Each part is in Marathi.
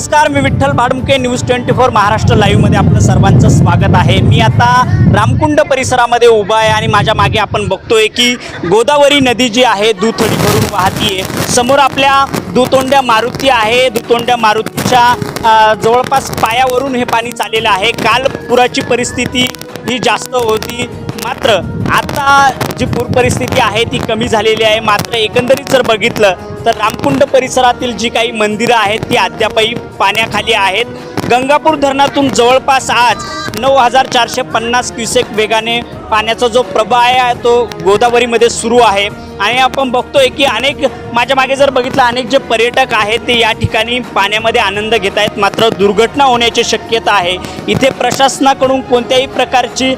नमस्कार मी Vitthal Bhadmuke news twenty four Maharashtra लाईव्हमध्ये आपलं सर्वांचं स्वागत आहे. मी आता रामकुंड परिसरामध्ये उभा आहे आणि माझ्या मागे आपण बघतोय की गोदावरी नदी जी आहे दुथडी भरून वाहतीये. समोर आपल्या दुतोंड्या मारुती आहे. दुतोंड्या मारुतीच्या जवळपास पायावरून हे पाणी चाललेलं आहे. काल पुराची परिस्थिती ही जास्त होती. मात्र आता जी पूर परिस्थिती आहे ती कमी झालेली आहे. मात्र एकंदरीत जर बघितलं तर रामकुंड परिसरातील जी काही मंदिरं आहेत ती अद्यापही पाण्याखाली आहेत. गंगापूर धरणातून जवळपास आज नऊ हजार चारशे पन्नास क्युसेक वेगाने पाण्याचा जो प्रभाव आहे तो गोदावरीमध्ये सुरू आहे. आणि आपण बघतोय की अनेक माझ्या मागे जर बघितलं अनेक जे पर्यटक आहेत ते या ठिकाणी पाण्यामध्ये आनंद घेत आहेत. मात्र दुर्घटना होण्याची शक्यता आहे. इथे प्रशासनाकडून कोणत्याही प्रकारची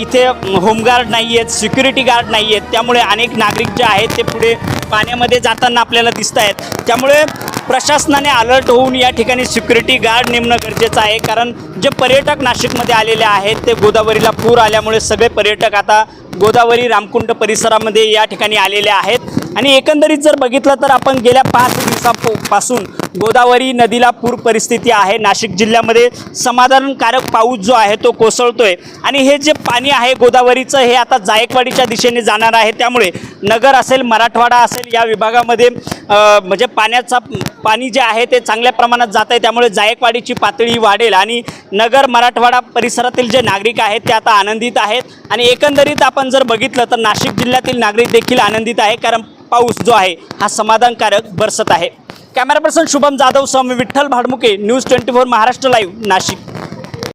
इथे होमगार्ड नाही आहेत सिक्युरिटी गार्ड नाही आहेत त्यामुळे अनेक नागरिक जे आहेत ते पुढे पाण्यामध्ये जाताना आपल्याला दिसत आहेत. त्यामुळे प्रशासनाने अलर्ट होऊन या ठिकाणी सिक्युरिटी गार्ड नेमणं गरजेचं आहे. कारण जे पर्यटक नाशिकमध्ये आलेले आहेत ते गोदावरीला पूर आल्यामुळे सगळे पर्यटक आता गोदावरी रामकुंड परिसरामध्ये या ठिकाणी आलेले आहेत. आणि एकंदरीत जर बघितलं तर आपण गेल्या पाच दिवसापासून गोदावरी नदीला पूर परिस्थिती आहे. नाशिक जिल्ह्यामध्ये समाधानकारक पाऊस जो आहे तो कोसळतोय. आणि हे जे पाणी आहे गोदावरीचं हे आता जायकवाडीच्या दिशेने जाणार आहे. त्यामुळे नगर असेल मराठवाडा असेल या विभागामध्ये म्हणजे पाण्याचा पाणी जे आहे ते चांगल्या प्रमाणात जात आहे. त्यामुळे जायकवाडीची पातळी वाढेल. आणि नगर मराठवाडा परिसरातील जे नागरिक आहेत ते आता आनंदित आहेत. आणि एकंदरीत आपण जर बघितलं तर नाशिक जिल्ह्यातील नागरिक देखील आनंदित आहे कारण पाऊस जो आहे हा समाधानकारक बरसत आहे. कॅमेरा पर्सन शुभम जाधव स्वामी Vitthal Bhadmuke news twenty four Maharashtra live Nashik.